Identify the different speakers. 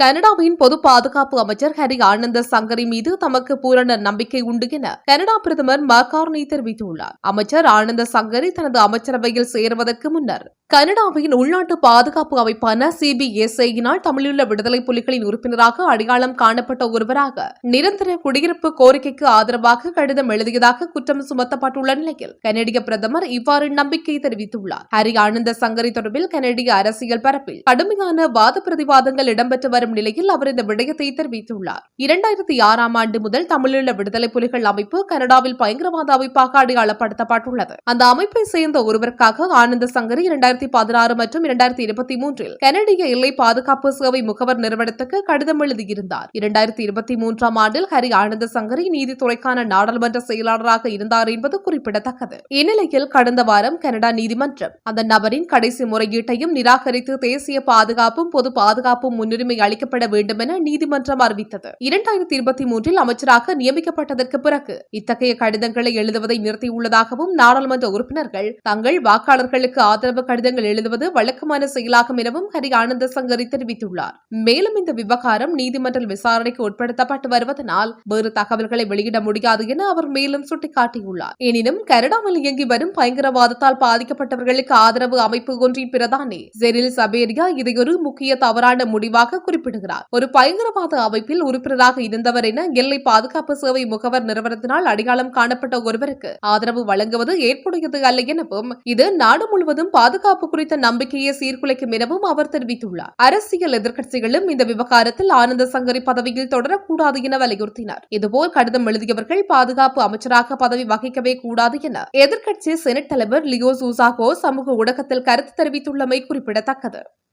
Speaker 1: கனடாவின் பொது பாதுகாப்பு அமைச்சர் ஹரி ஆனந்த சங்கரி மீது தமக்கு பூரண நம்பிக்கை உண்டு என கனடா பிரதமர் மக்கார்னி தெரிவித்துள்ளார். அமைச்சர் ஆனந்த சங்கரி தனது அமைச்சரவையில் சேருவதற்கு முன்னர் கனடாவின் உள்நாட்டு பாதுகாப்பு அமைப்பான சிபிஎஸ்ஐயினால் தமிழுள்ள விடுதலை புலிகளின் உறுப்பினராக அடையாளம் காணப்பட்ட ஒருவராக நிரந்தர குடியிருப்பு கோரிக்கைக்கு ஆதரவாக கடிதம் எழுதியதாக குற்றம் சுமத்தப்பட்டுள்ள நிலையில் கனடிய பிரதமர் இவ்வாறு நம்பிக்கை தெரிவித்துள்ளார். ஹரி ஆனந்த சங்கரி தொடர்பில் கனடிய அரசியல் பரப்பில் கடுமையான வாத பிரதிவாதங்கள் இடம்பெற்று வரும் வரும் நிலையில் அவர் இந்த விடயத்தை தெரிவித்துள்ளார். இரண்டாயிரத்தி ஆறாம் ஆண்டு முதல் தமிழீழ விடுதலை புலிகள் அமைப்பு கனடாவில் பயங்கரவாத அமைப்பாக அடையாளப்படுத்தப்பட்டுள்ளது. அந்த அமைப்பை சேர்ந்த ஒருவருக்காக ஆனந்த சங்கரி இரண்டாயிரத்தி பதினாறு மற்றும் இரண்டாயிரத்தி இருபத்தி மூன்றில் கனடிய எல்லை பாதுகாப்பு சேவை முகவர் நிறுவனத்துக்கு கடிதம் எழுதியிருந்தார். இரண்டாயிரத்தி இருபத்தி மூன்றாம் ஆண்டில் ஹரி ஆனந்த சங்கரி நீதித்துறைக்கான நாடாளுமன்ற செயலாளராக இருந்தார் என்பது குறிப்பிடத்தக்கது. இந்நிலையில் கடந்த வாரம் கனடா நீதிமன்றம் அந்த நபரின் கடைசி முறையீட்டையும் நிராகரித்து தேசிய பாதுகாப்பும் பொது பாதுகாப்பும் முன்னுரிமை அமைக்கப்பட வேண்டும் என நீதிமன்றம் அறிவித்தது. இரண்டாயிரத்தி இருபத்தி மூன்றில் அமைச்சராக நியமிக்கப்பட்டதற்கு பிறகு இத்தகைய கடிதங்களை எழுதுவதை நிறுத்தியுள்ளதாகவும் நாடாளுமன்ற உறுப்பினர்கள் தங்கள் வாக்காளர்களுக்கு ஆதரவு கடிதங்கள் எழுதுவது வழக்கமான செயலாகும் எனவும் ஹரி ஆனந்த சங்கரி தெரிவித்துள்ளார். மேலும் இந்த விவகாரம் நீதிமன்ற விசாரணைக்கு உட்படுத்தப்பட்டு வருவதனால் வேறு தகவல்களை வெளியிட முடியாது என அவர் மேலும் சுட்டிக்காட்டியுள்ளார். எனினும் கனடாவில் இயங்கி வரும் பயங்கரவாதத்தால் பாதிக்கப்பட்டவர்களுக்கு ஆதரவு அமைப்பு ஒன்றின் பிரதானி. ஜெரில் சபேரியா இதை ஒரு முக்கிய தவறான முடிவாக குறிப்பிடுகிறார். ஒரு பயங்கரவாத அமைப்பில் உறுப்பினராக இருந்தவர் என எல்லை பாதுகாப்பு சேவை முகவர் நிறுவனத்தினால் அடையாளம் காணப்பட்ட ஒருவருக்கு ஆதரவு வழங்குவது ஏற்புடையது அல்ல எனவும் இது நாடு முழுவதும் பாதுகாப்பு குறித்த நம்பிக்கையை சீர்குலைக்கும் எனவும் அவர் தெரிவித்துள்ளார். அரசியல் எதிர்க்கட்சிகளும் இந்த விவகாரத்தில் ஆனந்த சங்கரி பதவியில் தொடரக்கூடாது என வலியுறுத்தினார். இதுபோல் கடிதம் எழுதியவர்கள் பாதுகாப்பு அமைச்சராக பதவி வகிக்கவே கூடாது என எதிர்க்கட்சி செனட் தலைவர் லியோ சூசாகோ சமூக ஊடகத்தில் கருத்து தெரிவித்துள்ளமை குறிப்பிடத்தக்கது.